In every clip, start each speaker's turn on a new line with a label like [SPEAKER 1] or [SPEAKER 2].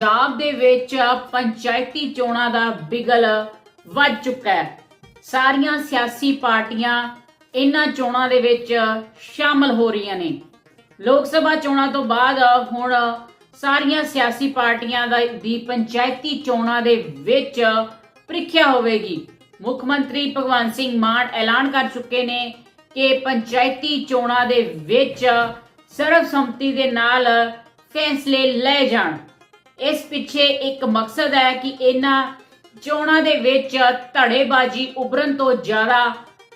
[SPEAKER 1] ਪੰਜਾਬ ਦੇ ਵਿੱਚ ਪੰਚਾਇਤੀ ਚੋਣਾਂ ਦਾ ਬਿਗਲ ਵੱਜ ਚੁੱਕਾ ਹੈ। ਸਾਰੀਆਂ ਸਿਆਸੀ ਪਾਰਟੀਆਂ ਇਹਨਾਂ ਚੋਣਾਂ ਦੇ ਵਿੱਚ ਸ਼ਾਮਲ ਹੋ ਰਹੀਆਂ ਨੇ। ਲੋਕ ਸਭਾ ਚੋਣਾਂ ਤੋਂ ਬਾਅਦ ਹੁਣ ਸਾਰੀਆਂ ਸਿਆਸੀ ਪਾਰਟੀਆਂ ਦਾ ਦੀ ਪੰਚਾਇਤੀ ਚੋਣਾਂ ਦੇ ਵਿੱਚ ਪ੍ਰੀਖਿਆ ਹੋਵੇਗੀ। ਮੁੱਖ ਮੰਤਰੀ ਭਗਵੰਤ ਸਿੰਘ ਮਾਨ ਐਲਾਨ ਕਰ ਚੁੱਕੇ ਨੇ ਕਿ ਪੰਚਾਇਤੀ ਚੋਣਾਂ ਦੇ ਵਿੱਚ ਸਰਵਸੰਮਤੀ ਦੇ ਨਾਲ ਫੈਸਲੇ ਲਏ ਜਾਣ। ਇਸ ਪਿੱਛੇ ਇੱਕ ਮਕਸਦ ਹੈ ਕਿ ਇਹਨਾਂ ਚੋਣਾਂ ਦੇ ਵਿੱਚ ਧੜੇਬਾਜ਼ੀ ਉਭਰਨ ਤੋਂ ਜ਼ਿਆਦਾ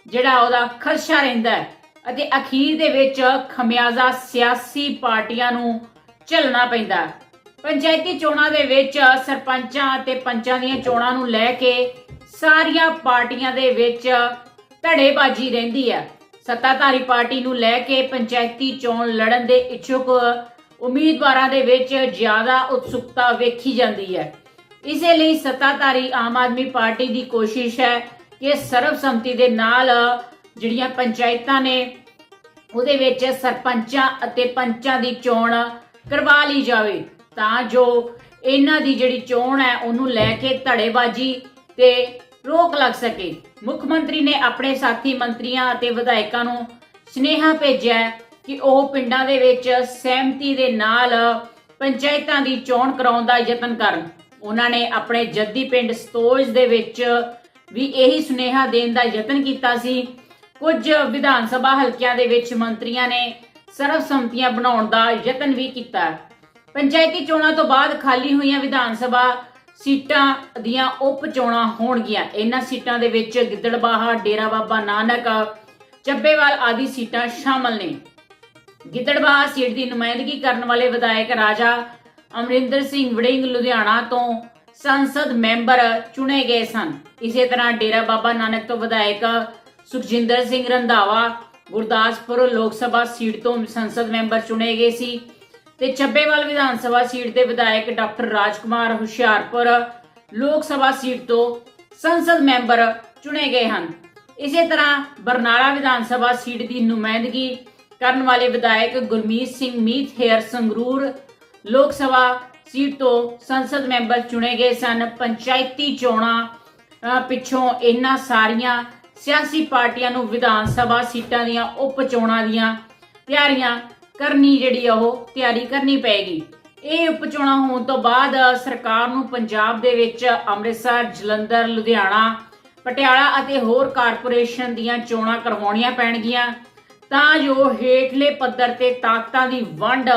[SPEAKER 1] ਜਿਹੜਾ ਉਹਦਾ ਖਰਸ਼ਾ ਰਹਿੰਦਾ ਹੈ ਅਤੇ ਅਖੀਰ ਦੇ ਵਿੱਚ ਖਮਿਆਜ਼ਾ ਸਿਆਸੀ ਪਾਰਟੀਆਂ ਨੂੰ ਝੱਲਣਾ ਪੈਂਦਾ ਪੰਚਾਇਤੀ ਚੋਣਾਂ ਦੇ ਵਿੱਚ ਸਰਪੰਚਾਂ ਅਤੇ ਪੰਚਾਂ ਦੀਆਂ ਚੋਣਾਂ ਨੂੰ ਲੈ ਕੇ ਸਾਰੀਆਂ ਪਾਰਟੀਆਂ ਦੇ ਵਿੱਚ ਧੜੇਬਾਜ਼ੀ ਰਹਿੰਦੀ ਹੈ। ਸੱਤਾਧਾਰੀ ਪਾਰਟੀ ਨੂੰ ਲੈ ਕੇ ਪੰਚਾਇਤੀ ਚੋਣ ਲੜਨ ਦੇ ਇੱਛੁਕ ਉਮੀਦਵਾਰਾਂ ਦੇ ਵਿੱਚ ਜ਼ਿਆਦਾ ਉਤਸੁਕਤਾ ਵੇਖੀ ਜਾਂਦੀ ਹੈ। ਇਸੇ ਲਈ ਸੱਤਾਧਾਰੀ ਆਮ ਆਦਮੀ ਪਾਰਟੀ ਦੀ ਕੋਸ਼ਿਸ਼ ਹੈ ਕਿ ਸਰਬਸੰਮਤੀ ਦੇ ਨਾਲ ਜਿਹੜੀਆਂ ਪੰਚਾਇਤਾਂ ਨੇ, ਉਹਦੇ ਵਿੱਚ ਸਰਪੰਚਾਂ ਅਤੇ ਪੰਚਾਂ ਦੀ ਚੋਣ ਕਰਵਾ ਲਈ ਜਾਵੇ। ਤਾਂ ਜੋ ਇਹਨਾਂ ਦੀ ਜਿਹੜੀ ਚੋਣ ਹੈ, ਉਹਨੂੰ ਲੈ ਕੇ ਧੜੇਬਾਜ਼ੀ ਤੇ ਰੋਕ ਲੱਗ ਸਕੇ। ਮੁੱਖ ਮੰਤਰੀ ਨੇ ਆਪਣੇ ਸਾਥੀ ਮੰਤਰੀਆਂ ਅਤੇ ਵਿਧਾਇਕਾਂ ਨੂੰ ਸੁਨੇਹਾ ਭੇਜਿਆ ਕਿ ਉਹ ਪਿੰਡਾਂ ਦੇ ਵਿੱਚ ਸਹਿਮਤੀ ਦੇ ਨਾਲ ਪੰਚਾਇਤਾਂ ਦੀ ਚੋਣ ਕਰਾਉਣ ਦਾ ਯਤਨ ਕਰਨ। ਉਹਨਾਂ ਨੇ ਆਪਣੇ ਜੱਦੀ ਪਿੰਡ ਸਤੋਜ ਦੇ ਵਿੱਚ ਵੀ ਇਹੀ ਸੁਨੇਹਾ ਦੇਣ ਦਾ ਯਤਨ ਕੀਤਾ ਸੀ। ਕੁਝ ਵਿਧਾਨ ਸਭਾ ਹਲਕਿਆਂ ਦੇ ਵਿੱਚ ਮੰਤਰੀਆਂ ਨੇ ਸਰਵਸੰਮਤੀਆਂ ਬਣਾਉਣ ਦਾ ਯਤਨ ਵੀ ਕੀਤਾ। ਪੰਚਾਇਤੀ ਚੋਣਾਂ ਤੋਂ ਬਾਅਦ ਖਾਲੀ ਹੋਈਆਂ ਵਿਧਾਨ ਸਭਾ ਸੀਟਾਂ ਦੀਆਂ ਉਪ ਚੋਣਾਂ ਹੋਣਗੀਆਂ। ਇਹਨਾਂ ਸੀਟਾਂ ਦੇ ਵਿੱਚ ਗਿੱਦੜਬਾਹਾ, ਡੇਰਾ ਬਾਬਾ ਨਾਨਕ, ਚੱਬੇਵਾਲ ਆਦਿ ਸੀਟਾਂ ਸ਼ਾਮਲ ਨੇ। ਗਿੱਦੜਬਾਹਾ ਸੀਟ ਦੀ ਨੁਮਾਇੰਦਗੀ ਕਰਨ ਵਾਲੇ ਵਿਧਾਇਕ ਰਾਜਾ ਅਮਰਿੰਦਰ ਸਿੰਘ ਵੜਿੰਗ ਲੁਧਿਆਣਾ ਤੋਂ ਸੰਸਦ ਮੈਂਬਰ ਚੁਣੇ ਗਏ ਸਨ। ਇਸੇ ਤਰ੍ਹਾਂ ਡੇਰਾ ਬਾਬਾ ਨਾਨਕ ਤੋਂ ਵਿਧਾਇਕ ਸੁਖਜਿੰਦਰ ਸਿੰਘ ਰੰਧਾਵਾ ਗੁਰਦਾਸਪੁਰ ਲੋਕ ਸਭਾ ਸੀਟ ਤੋਂ ਸੰਸਦ ਮੈਂਬਰ ਚੁਣੇ ਗਏ ਸੀ ਤੇ ਚੱਬੇਵਾਲ ਵਿਧਾਨ ਸਭਾ ਸੀਟ ਦੇ ਵਿਧਾਇਕ ਡਾਕਟਰ ਰਾਜਕੁਮਾਰ ਹੁਸ਼ਿਆਰਪੁਰ ਲੋਕ ਸਭਾ ਸੀਟ ਤੋਂ ਸੰਸਦ ਮੈਂਬਰ ਚੁਣੇ ਗਏ ਹਨ। ਇਸੇ ਤਰ੍ਹਾਂ ਬਰਨਾਲਾ ਵਿਧਾਨ ਸਭਾ ਸੀਟ ਦੀ ਨੁਮਾਇੰਦਗੀ ਕਰਨ ਵਾਲੇ ਵਿਧਾਇਕ ਗੁਰਮੀਤ ਸਿੰਘ ਮੀਤ ਹੇਅਰ ਸੰਗਰੂਰ ਲੋਕ ਸਭਾ ਸੀਟ ਤੋਂ ਸੰਸਦ ਮੈਂਬਰ ਚੁਣੇ ਗਏ ਸਨ। ਪੰਚਾਇਤੀ ਚੋਣਾਂ ਪਿੱਛੋਂ ਇਹਨਾਂ ਸਾਰੀਆਂ ਸਿਆਸੀ ਪਾਰਟੀਆਂ ਨੂੰ ਵਿਧਾਨ ਸਭਾ ਸੀਟਾਂ ਦੀਆਂ, ਉਪ ਚੋਣਾਂ ਦੀਆਂ ਤਿਆਰੀਆਂ ਕਰਨੀ ਜਿਹੜੀ ਆ ਉਹ ਤਿਆਰੀ ਕਰਨੀ ਪਏਗੀ। ਇਹ ਉਪ ਚੋਣਾਂ ਹੋਣ ਤੋਂ ਬਾਅਦ ਸਰਕਾਰ ਨੂੰ ਪੰਜਾਬ ਦੇ ਵਿੱਚ ਅੰਮ੍ਰਿਤਸਰ, ਜਲੰਧਰ, ਲੁਧਿਆਣਾ, ਪਟਿਆਲਾ ਅਤੇ ਹੋਰ ਕਾਰਪੋਰੇਸ਼ਨ ਦੀਆਂ ਚੋਣਾਂ ਕਰਵਾਉਣੀਆਂ ਪੈਣਗੀਆਂ। ਤਾਂ ਜੋ ਹੇਠਲੇ ਪੱਧਰ ਤੇ ਤਾਕਤਾਂ ਦੀ ਵੰਡ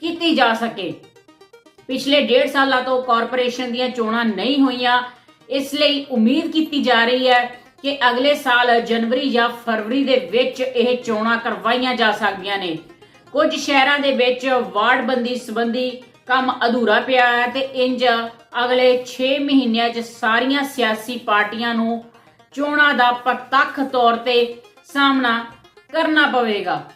[SPEAKER 1] ਕੀਤੀ ਜਾ ਸਕੇ। ਪਿਛਲੇ ਡੇਢ ਸਾਲਾਂ ਤੋਂ ਕਾਰਪੋਰੇਸ਼ਨ ਦੀਆਂ ਚੋਣਾਂ ਨਹੀਂ ਹੋਈਆਂ। ਇਸ ਲਈ ਉਮੀਦ ਕੀਤੀ ਜਾ ਰਹੀ ਹੈ ਕਿ ਅਗਲੇ ਸਾਲ ਜਨਵਰੀ ਜਾਂ ਫਰਵਰੀ ਦੇ ਵਿੱਚ ਇਹ ਚੋਣਾਂ ਕਰਵਾਈਆਂ ਜਾ ਸਕਦੀਆਂ ਨੇ। ਕੁਝ ਸ਼ਹਿਰਾਂ ਦੇ ਵਿੱਚ ਵਾਰਡਬੰਦੀ ਸੰਬੰਧੀ ਕੰਮ ਅਧੂਰਾ ਪਿਆ ਹੈ ਤੇ ਇੰਜ ਅਗਲੇ 6 ਮਹੀਨਿਆਂ 'ਚ ਸਾਰੀਆਂ ਸਿਆਸੀ ਪਾਰਟੀਆਂ ਨੂੰ ਚੋਣਾਂ ਦਾ ਪ੍ਰਤੱਖ ਤੌਰ ਤੇ ਸਾਹਮਣਾ ਕਰਨਾ ਪਵੇਗਾ